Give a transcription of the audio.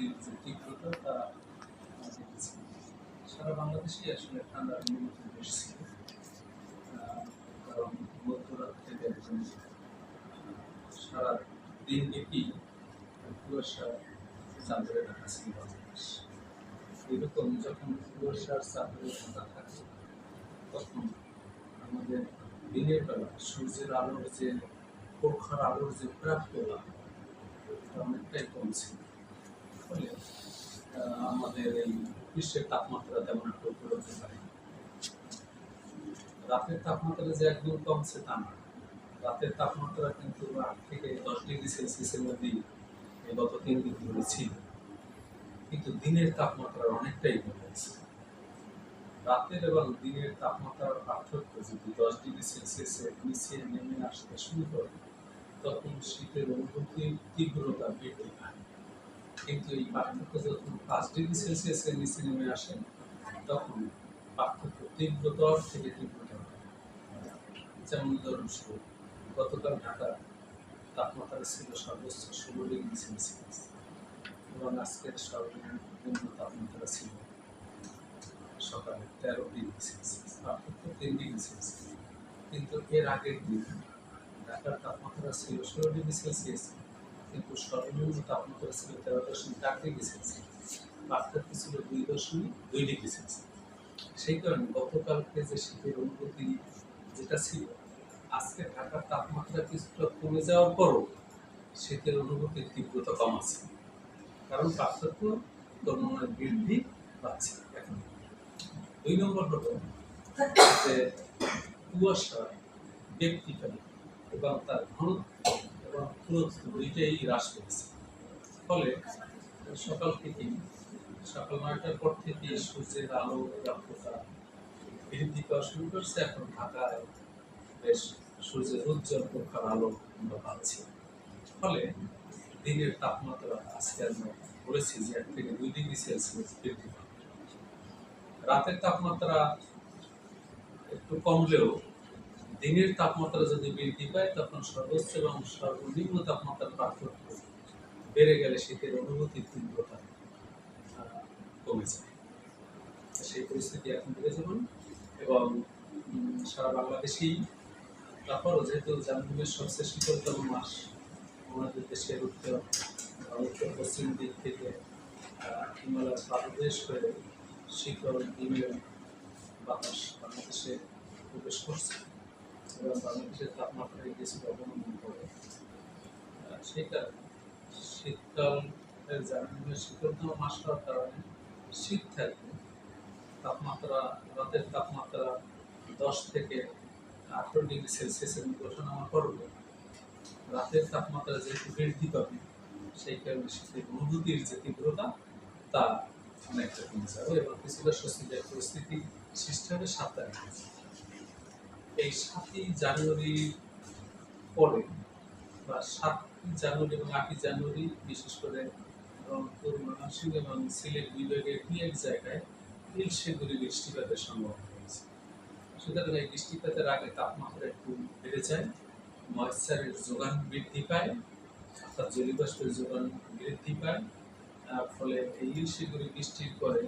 অনুভূতির যে তীব্রতা তা দেখেছি। সারা বাংলাদেশেই আসলে ঠান্ডার অনুভূতি বেশি ছিল কারণ মধ্যরাত থেকে একদম সারা দিন ব্যাপী কুয়াশা চাঁদের ঢাকা ছিল বাংলাদেশ। এরকম যখন কুয়াশার চাঁদের ঢাকা থাকে, তখন আমাদের দিনের বেলা সূর্যের আলোর যে প্রখার আলোর যে এটা অনেকটাই কম ছিল আমাদের এই গ্রীষ্মের তাপমাত্রা তেমন একটা পারে রাতের তাপমাত্রা যে একদম কমছে তা না। রাতের তাপমাত্রা কিন্তু আট থেকে দশ ডিগ্রি সেলসিয়াসের মধ্যেই গত তিন দিন ধরে ছিল। কিন্তু দিনের তাপমাত্রা অনেকটাই কমেছে। রাতের এবং দিনের তাপমাত্রার পার্থক্য যদি দশ ডিগ্রি সেলসিয়াসের নিচে নেমে আসতে শুরু করে, তখন শীতের অনুভূতির তীব্রতা বৃদ্ধি পায়। কিন্তু এই পার্থক্য যখন পাঁচ ডিগ্রি সেলসিয়াসের নিচে নেমে আসে, তখন পার্থক্য তীব্রতর থেকে তীব্রতর যেমন উদাহরণস্বরূপ গতকাল ঢাকার তাপমাত্রা ছিল সর্বোচ্চ ষোলো ডিগ্রি সেলসিয়াস, এবং আজকের সর্বনিম্ন তাপমাত্রা ছিল সকালে তেরো ডিগ্রি সেলসিয়াস, পার্থক্য তিন ডিগ্রি সেলসিয়াস। কিন্তু এর আগের দিন ঢাকার তাপমাত্রা ছিল ষোলো ডিগ্রি সেলসিয়াস কিন্তু সর্বনিম্ন তাপমাত্রা ছিল তেরো দশমিক আট ডিগ্রি সেলসিয়াস। পার্থক্য ছিল দুই দশমিক দুই ডিগ্রি সেলসিয়াস। সেই কারণে গতকালকে যে শীতের অনুভূতি যেটা ছিল, আজকে ঢাকার তাপমাত্রা কিছুটা কমে যাওয়ার পরও শীতের অনুভূতির তীব্রতা কম আছে। কারণ পার্থক্য ক্রমান্বয়ে বৃদ্ধি পাচ্ছে এখন। দুই নম্বর হলো যে কুয়াশা ব্যক্তিকালী এবং তার ঘনত্ব এবং পুরুত্ব দুইটাই হ্রাস পেয়েছে ফলে সকাল থেকেই সকাল নয়টার পর থেকে সূর্যের আলো ব্যাপ্যতা বৃদ্ধি পাওয়া শুরু করছে। এখন ঢাকায় বেশ সূর্যের উজ্জ্বল প্রখার আলো আমরা পাচ্ছি। ফলে দিনের তাপমাত্রা আজকে আমরা বলেছি যে এক থেকে দুই ডিগ্রি সেলসিয়াস বৃদ্ধি পাবে। রাতের তাপমাত্রা একটু কমলেও দিনের তাপমাত্রা যদি বৃদ্ধি পায়, তখন সর্বোচ্চ এবং সর্বনিম্ন তাপমাত্রার পার্থক্য বেড়ে গেলে শীতের অনুভূতির তীব্রতা কমে যায়। সেই পরিস্থিতি এখন বেড়ে বিরাজমান এবং সারা বাংলাদেশেই তারপরও যেহেতু জানুয়ারির সবচেয়ে শীতলতম মাস, আমাদের দেশের উত্তর উত্তর, পশ্চিম দিক থেকে হিমালয় পাদদেশ হয়ে শীতল হিমেল বাতাস বাংলাদেশে প্রবেশ করছে। এবং বাংলাদেশের তাপমাত্রায় কিছুটা অবনমন করে কারণে শীতকাল জানুয়ারি শীতলতম মাস হওয়ার কারণে শীত থাকবে তাপমাত্রা, রাতের তাপমাত্রা দশ থেকে আঠারো ডিগ্রি সেলসিয়াসের ওঠানামা করবে রাতের তাপমাত্রা যেহেতু বৃদ্ধি পাবে, সেই কারণে শীতের অনুভূতির যে তীব্রতা, তা অনেকটা কমে যাবে এবং কিছুটা স্বস্তিদায়ক পরিস্থিতি সৃষ্টি হবে সাত তারিখে এই সাতই জানুয়ারি পরে বা সাত জানুয়ারি এবং আটই জানুয়ারি, বিশেষ করে রংপুর ময়মনসিংহ এবং সিলেট বিভাগের দুই এক জায়গায় নীল সেগুলি বৃষ্টিপাতের সম্ভাবনা রয়েছে। সুতরাং এই বৃষ্টিপাতের আগে তাপমাত্রা একটু বেড়ে যায়, ময়েশ্চারের যোগান বৃদ্ধি পায়, অর্থাৎ জলীয়বাষ্পের যোগান বৃদ্ধি পায় তার ফলে এই নীল বৃষ্টির পরে